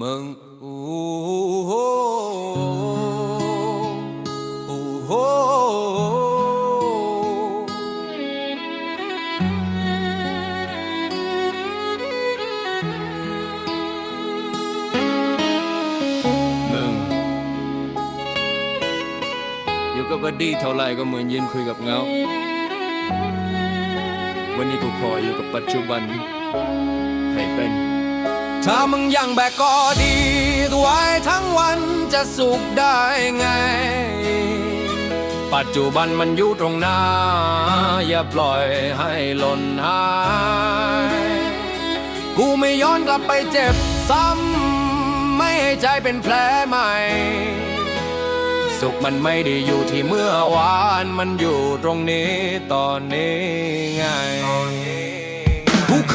มึงโอ้โหโอ้โหมึงอยู่กับบัดดี้เท่าไรก็เหมือนยืนคุยกับเงา วันนี้กูขออยู่กับปัจจุบัน ให้เป็น ถ้ามึงยังแบกก็ดีไว้ทั้งวันจะสุขได้ไง ปัจจุบันมันอยู่ตรงหน้า อย่าปล่อยให้หล่นหาย กูไม่ย้อนกลับไปเจ็บซ้ำ ไม่ให้ใจเป็นแผลใหม่ สุขมันไม่ได้อยู่ที่เมื่อวาน มันอยู่ตรงนี้ตอนนี้ไง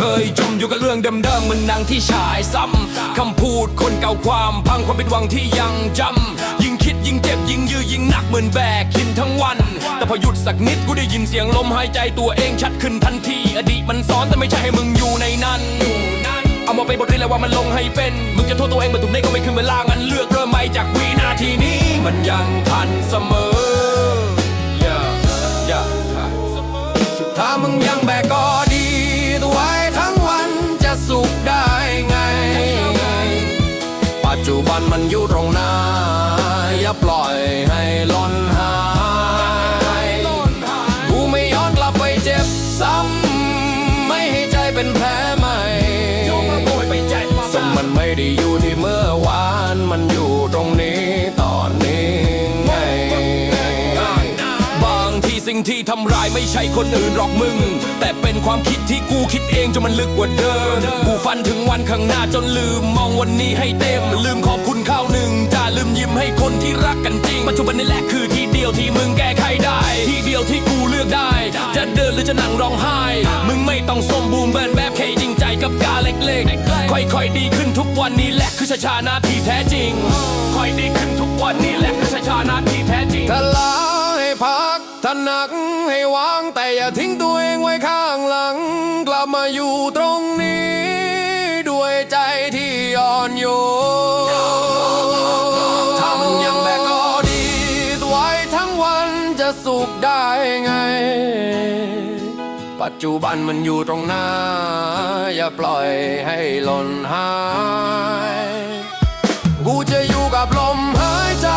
เคยจมอยู่กับเรื่องเดิมๆเหมันหนังที่ฉายซ้ำคำพูดคนเก่าความพังความผิดหวังที่ยังจำยิ่งคิดยิ่งเจ็บยิ่งยื้อยิ่งหนักเหมือนแบกกินทั้งวัน แต่พอหยุดสักนิดกูได้ยินเสียงลมหายใจตัวเองชัดขึ้นทันทีอดีตมันสอนแต่ไม่ใช่ให้มึงอยู่ในนั้นเอามาเป็นบทเรียนแล้วว่ามันลงให้เป็น มึงจะโทษตัวเองมาถูกในก็ไม่คืนเวลางั้นเลือกเริ่มใหม่จากวินาทีนี้ มันยังทันเสมอ น้าอย่าปล่อยให้หล่นหาย กูไม่ย้อนกลับไปเจ็บซ้ำ ไม่ให้ใจเป็นแผลใหม่ สมมันไม่ได้อยู่ที่ สิ่งที่ทำร้ายไม่ใช่คนอื่นหรอกมึง แต่เป็นความคิดที่กูคิดเองจนมันลึกกว่าเดิม กูฟันถึงวันข้างหน้าจนลืม มองวันนี้ให้เต็ม ลืมขอบคุณข้าวหนึ่งจะลืมยิ้มให้คนที่รักกันจริง ปัจจุบันนี่แหละคือที่เดียวที่มึงแก้ไขได้ ที่เดียวที่กูเลือกได้ จะเดินหรือจะนั่งร้องไห้ มึงไม่ต้องสมบูรณ์แบบแบบแค่จริงใจกับกาเล็กๆ ค่อยๆดีขึ้นทุกวันนี้แหละคือชาชานาที่แท้จริง ค่อยดีขึ้นทุกวันนี้แหละคือชาชานาที่แท้จริงถ้าลาให้พัก ถ้าหนักให้วางแต่อย่าทิ้งตัวเองไว้ข้างหลัง กลับมาอยู่ตรงนี้ ด้วยใจที่อ่อนโยนทำยังแบกก็ดีตไว้ทั้งวันจะสุขได้ไง ปัจจุบันมันอยู่ตรงหน้า อย่าปล่อยให้หล่นหาย กูจะอยู่กับลมหายใจ